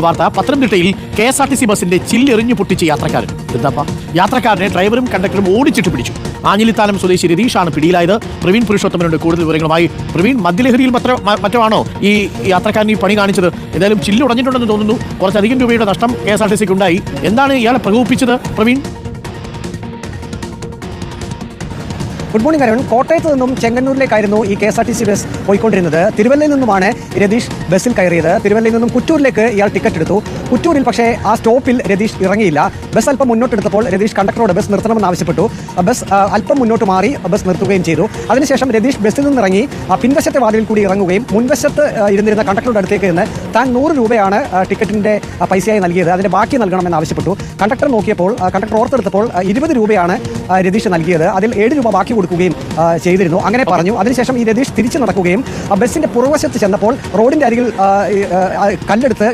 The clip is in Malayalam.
വാർത്ത പത്തനംതിട്ടയിൽ K S R T C ബസിന്റെ ചില്ലെറിഞ്ഞു പൊട്ടിച്ച് യാത്രക്കാരൻ. എന്താപ്പാ? യാത്രക്കാരനെ ഡ്രൈവറും കണ്ടക്ടറും ഓടിച്ചിട്ട് പിടിച്ചു. ആഞ്ഞിലിത്താനം സ്വദേശി രതീഷാണ് പിടിയിലായത്. പ്രവീൺ പുരുഷോത്തമനുണ്ട്. കൂടുതൽ വിവരങ്ങളുമായി പ്രവീൺ മദ്യലഹരിയിൽ മറ്റോ ഈ യാത്രക്കാരൻ ഈ പണി കാണിച്ചത്? ഏതായാലും ചില്ലുടഞ്ഞിട്ടുണ്ടെന്ന് തോന്നുന്നു. കുറച്ചധികം രൂപയുടെ നഷ്ടം കെ എസ് ആർ ടി സിക്ക് ഉണ്ടായി. എന്താണ് ഇയാളെ പ്രകോപിപ്പിച്ചത് പ്രവീൺ? ഗുഡ് മോർണിംഗ് അരുൺ കോട്ടയത്ത് നിന്നും ചെങ്ങന്നൂരിലേക്കായിരുന്നു ഈ K S R T C bus പോയിക്കൊണ്ടിരുന്നത്. തിരുവല്ലയിൽ നിന്നുമാണ് രതീഷ് ബസ്സിൽ കയറിയത്. തിരുവല്ലയിൽ നിന്നും കുറ്റൂരിലേക്ക് ഇയാൾ ടിക്കറ്റ് എടുത്തു. കുറ്റൂരിൽ പക്ഷേ ആ സ്റ്റോപ്പിൽ രതീഷ് ഇറങ്ങിയില്ല. ബസ് അല്പം മുന്നോട്ടെടുത്തപ്പോൾ രതീഷ് കണ്ടക്ടറോട് ബസ് നിർത്തണമെന്ന് ആവശ്യപ്പെട്ടു. ബസ് അല്പം മുന്നോട്ട് മാറി ബസ് നിർത്തുകയും ചെയ്തു. അതിനുശേഷം രതീഷ് ബസ്സിൽ നിന്ന് ഇറങ്ങി ആ, പിൻവശത്തെ വാതിലിൽ കൂടി ഇറങ്ങുകയും മുൻവശത്ത് ഇരുന്നിരുന്ന കണ്ടക്ടറുടെ അടുത്തേക്ക് നിന്ന് താൻ നൂറ് രൂപയാണ് ടിക്കറ്റിന്റെ പൈസയായി നൽകിയത്. അതിന്റെ ബാക്കി നൽകണമെന്ന് ആവശ്യപ്പെട്ടു. കണ്ടക്ടർ നോക്കിയപ്പോൾ കണ്ടക്ടർ ഓർത്തെടുത്തപ്പോൾ ഇരുപത് രൂപയാണ് രതീഷ് നൽകിയത്. അതിൽ ഏഴ് രൂപ ബാക്കി കൊടുക്കുകയും ചെയ്തിരുന്നു. അങ്ങനെ പറഞ്ഞു. അതിനുശേഷം ഈ രതീഷ് തിരിച്ചു നടക്കുകയും ബസ്സിന്റെ പുറവശത്ത് ചെന്നപ്പോൾ റോഡിന്റെ അരികിൽ കല്ലെടുത്ത്